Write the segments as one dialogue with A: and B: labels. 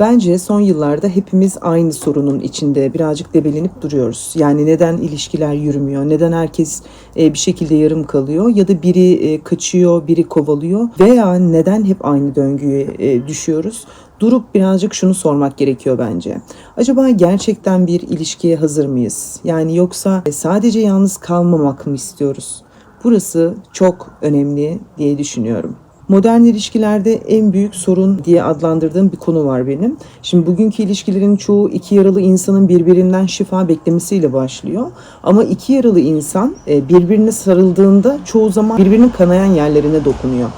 A: Bence son yıllarda hepimiz aynı sorunun içinde birazcık debelenip duruyoruz. Yani neden ilişkiler yürümüyor, neden herkes e, bir şekilde yarım kalıyor ya da biri e, kaçıyor, biri kovalıyor veya neden hep aynı döngüye e, düşüyoruz? Durup birazcık şunu sormak gerekiyor bence. Acaba gerçekten bir ilişkiye hazır mıyız? Yani yoksa sadece yalnız kalmamak mı istiyoruz? Burası çok önemli diye düşünüyorum. Modern ilişkilerde en büyük sorun diye adlandırdığım bir konu var benim. Şimdi bugünkü ilişkilerin çoğu iki yaralı insanın birbirinden şifa beklemesiyle başlıyor. Ama iki yaralı insan e, birbirine sarıldığında çoğu zaman birbirinin kanayan yerlerine dokunuyor.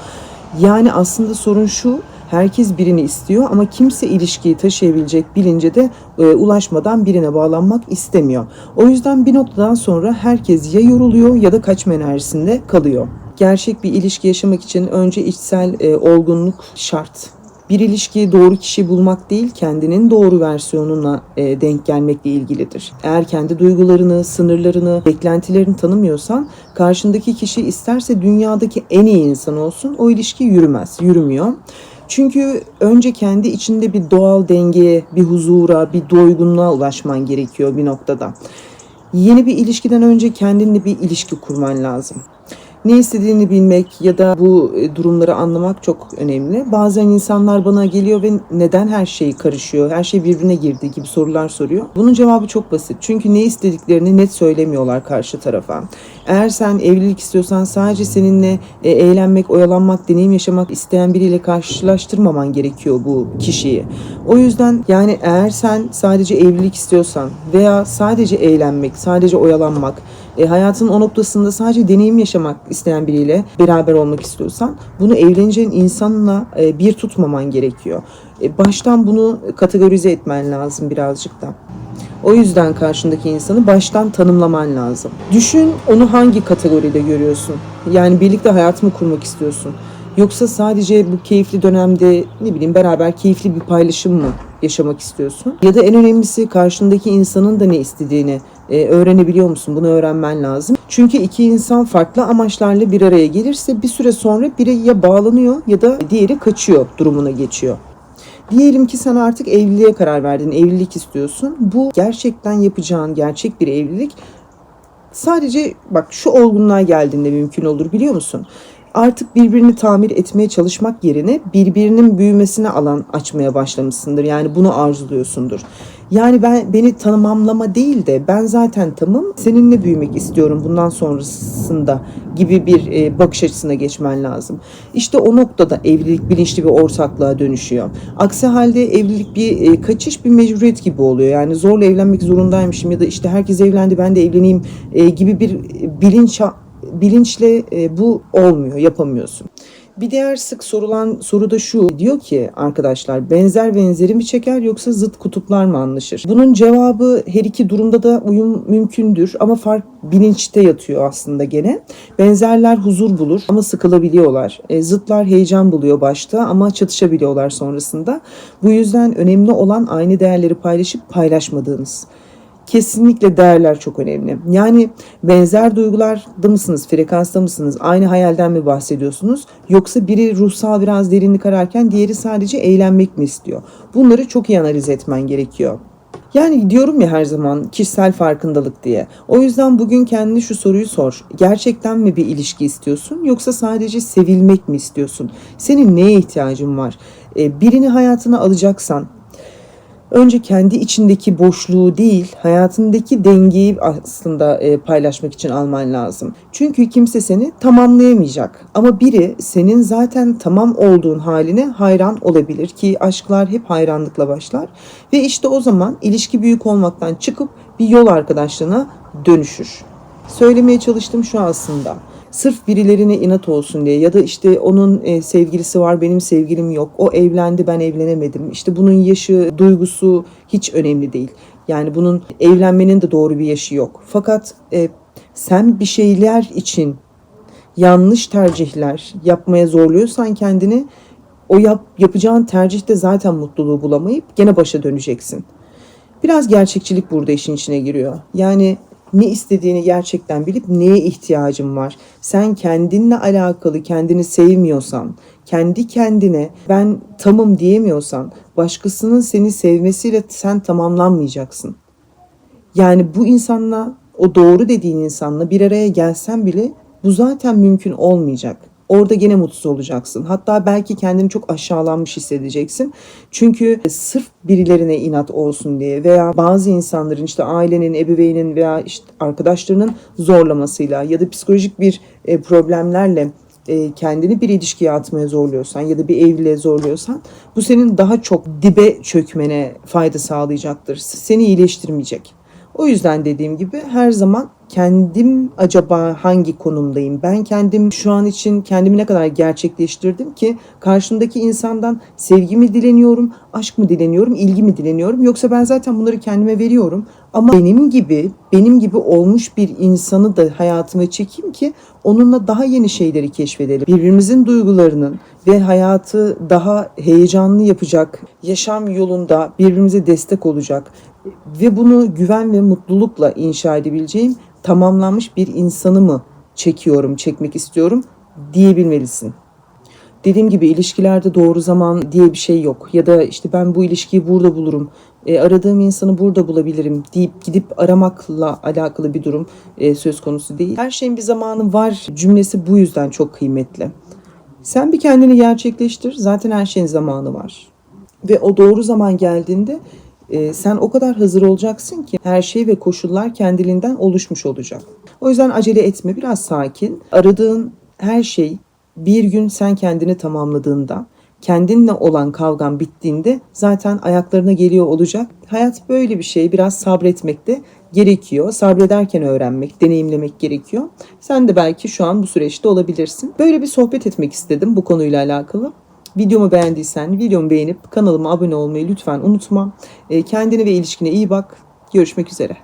A: Yani aslında sorun şu, herkes birini istiyor ama kimse ilişkiyi taşıyabilecek bilince de e, ulaşmadan birine bağlanmak istemiyor. O yüzden bir noktadan sonra herkes ya yoruluyor ya da kaçma enerjisinde kalıyor. Gerçek bir ilişki yaşamak için önce içsel e, olgunluk şart. Bir ilişkiyi doğru kişi bulmak değil, kendinin doğru versiyonuna e, denk gelmekle ilgilidir. Eğer kendi duygularını, sınırlarını, beklentilerini tanımıyorsan, karşındaki kişi isterse dünyadaki en iyi insan olsun, o ilişki yürümez, yürümüyor. Çünkü önce kendi içinde bir doğal dengeye, bir huzura, bir doygunluğa ulaşman gerekiyor bir noktada. Yeni bir ilişkiden önce kendinle bir ilişki kurman lazım. Ne istediğini bilmek ya da bu e, durumları anlamak çok önemli. Bazen insanlar bana geliyor ve neden her şey karışıyor, her şey birbirine girdi gibi sorular soruyor. Bunun cevabı çok basit. Çünkü ne istediklerini net söylemiyorlar karşı tarafa. Eğer sen evlilik istiyorsan sadece seninle e, eğlenmek, oyalanmak, deneyim yaşamak isteyen biriyle karşılaştırmaman gerekiyor bu kişiyi. O yüzden yani eğer sen sadece evlilik istiyorsan veya sadece eğlenmek, sadece oyalanmak, e, hayatın o noktasında sadece deneyim yaşamak isteyen biriyle beraber olmak istiyorsan bunu evleneceğin insanla e, bir tutmaman gerekiyor. E, baştan bunu kategorize etmen lazım birazcık da. O yüzden karşındaki insanı baştan tanımlaman lazım. Düşün onu hangi kategoride görüyorsun? Yani birlikte hayat mı kurmak istiyorsun? Yoksa sadece bu keyifli dönemde ne bileyim beraber keyifli bir paylaşım mı yaşamak istiyorsun? Ya da en önemlisi karşındaki insanın da ne istediğini e, öğrenebiliyor musun? Bunu öğrenmen lazım. Çünkü iki insan farklı amaçlarla bir araya gelirse bir süre sonra biri ya bağlanıyor ya da diğeri kaçıyor durumuna geçiyor. Diyelim ki sen artık evliliğe karar verdin, evlilik istiyorsun. Bu gerçekten yapacağın gerçek bir evlilik sadece bak şu olgunluğa geldiğinde mümkün olur biliyor musun? Artık birbirini tamir etmeye çalışmak yerine birbirinin büyümesine alan açmaya başlamışsındır. Yani bunu arzuluyorsundur. Yani ben beni tanımamlama değil de ben zaten tamam seninle büyümek istiyorum bundan sonrasında gibi bir e, bakış açısına geçmen lazım. İşte o noktada evlilik bilinçli bir ortaklığa dönüşüyor. Aksi halde evlilik bir e, kaçış bir mecburiyet gibi oluyor. Yani zorla evlenmek zorundaymışım ya da işte herkes evlendi ben de evleneyim e, gibi bir bilinç bilinçle e, bu olmuyor, yapamıyorsun. Bir diğer sık sorulan soru da şu. Diyor ki arkadaşlar benzer benzeri mi çeker yoksa zıt kutuplar mı anlaşır? Bunun cevabı her iki durumda da uyum mümkündür ama fark bilinçte yatıyor aslında gene. Benzerler huzur bulur ama sıkılabiliyorlar. E, zıtlar heyecan buluyor başta ama çatışabiliyorlar sonrasında. Bu yüzden önemli olan aynı değerleri paylaşıp paylaşmadığınız kesinlikle değerler çok önemli. Yani benzer duygularda mısınız, frekansta mısınız, aynı hayalden mi bahsediyorsunuz? Yoksa biri ruhsal biraz derinlik ararken diğeri sadece eğlenmek mi istiyor? Bunları çok iyi analiz etmen gerekiyor. Yani diyorum ya her zaman kişisel farkındalık diye. O yüzden bugün kendine şu soruyu sor. Gerçekten mi bir ilişki istiyorsun yoksa sadece sevilmek mi istiyorsun? Senin neye ihtiyacın var? Ee, birini hayatına alacaksan önce kendi içindeki boşluğu değil, hayatındaki dengeyi aslında e, paylaşmak için alman lazım. Çünkü kimse seni tamamlayamayacak. Ama biri senin zaten tamam olduğun haline hayran olabilir ki aşklar hep hayranlıkla başlar ve işte o zaman ilişki büyük olmaktan çıkıp bir yol arkadaşlığına dönüşür. Söylemeye çalıştım şu aslında sırf birilerine inat olsun diye ya da işte onun e, sevgilisi var benim sevgilim yok o evlendi ben evlenemedim işte bunun yaşı duygusu hiç önemli değil yani bunun evlenmenin de doğru bir yaşı yok fakat e, sen bir şeyler için yanlış tercihler yapmaya zorluyorsan kendini o yap, yapacağın tercihte zaten mutluluğu bulamayıp gene başa döneceksin. Biraz gerçekçilik burada işin içine giriyor. Yani ne istediğini gerçekten bilip neye ihtiyacın var. Sen kendinle alakalı kendini sevmiyorsan, kendi kendine ben tamım diyemiyorsan, başkasının seni sevmesiyle sen tamamlanmayacaksın. Yani bu insanla, o doğru dediğin insanla bir araya gelsen bile bu zaten mümkün olmayacak. Orada gene mutsuz olacaksın. Hatta belki kendini çok aşağılanmış hissedeceksin. Çünkü sırf birilerine inat olsun diye veya bazı insanların işte ailenin, ebeveynin veya işte arkadaşlarının zorlamasıyla ya da psikolojik bir e, problemlerle e, kendini bir ilişkiye atmaya zorluyorsan ya da bir evliliğe zorluyorsan bu senin daha çok dibe çökmene fayda sağlayacaktır. Seni iyileştirmeyecek. O yüzden dediğim gibi her zaman kendim acaba hangi konumdayım? Ben kendim şu an için kendimi ne kadar gerçekleştirdim ki karşımdaki insandan sevgi mi dileniyorum, aşk mı dileniyorum, ilgi mi dileniyorum yoksa ben zaten bunları kendime veriyorum ama benim gibi benim gibi olmuş bir insanı da hayatıma çekeyim ki onunla daha yeni şeyleri keşfedelim. Birbirimizin duygularının ve hayatı daha heyecanlı yapacak, yaşam yolunda birbirimize destek olacak ve bunu güven ve mutlulukla inşa edebileceğim tamamlanmış bir insanı mı çekiyorum, çekmek istiyorum diyebilmelisin. Dediğim gibi ilişkilerde doğru zaman diye bir şey yok. Ya da işte ben bu ilişkiyi burada bulurum, e, aradığım insanı burada bulabilirim deyip gidip aramakla alakalı bir durum e, söz konusu değil. Her şeyin bir zamanı var cümlesi bu yüzden çok kıymetli. Sen bir kendini gerçekleştir, zaten her şeyin zamanı var. Ve o doğru zaman geldiğinde e, sen o kadar hazır olacaksın ki her şey ve koşullar kendiliğinden oluşmuş olacak. O yüzden acele etme, biraz sakin. Aradığın her şey bir gün sen kendini tamamladığında, kendinle olan kavgan bittiğinde zaten ayaklarına geliyor olacak. Hayat böyle bir şey, biraz sabretmek de gerekiyor. Sabrederken öğrenmek, deneyimlemek gerekiyor. Sen de belki şu an bu süreçte olabilirsin. Böyle bir sohbet etmek istedim bu konuyla alakalı. Videomu beğendiysen videomu beğenip kanalıma abone olmayı lütfen unutma. Ee, Kendine ve ilişkine iyi bak. Görüşmek üzere.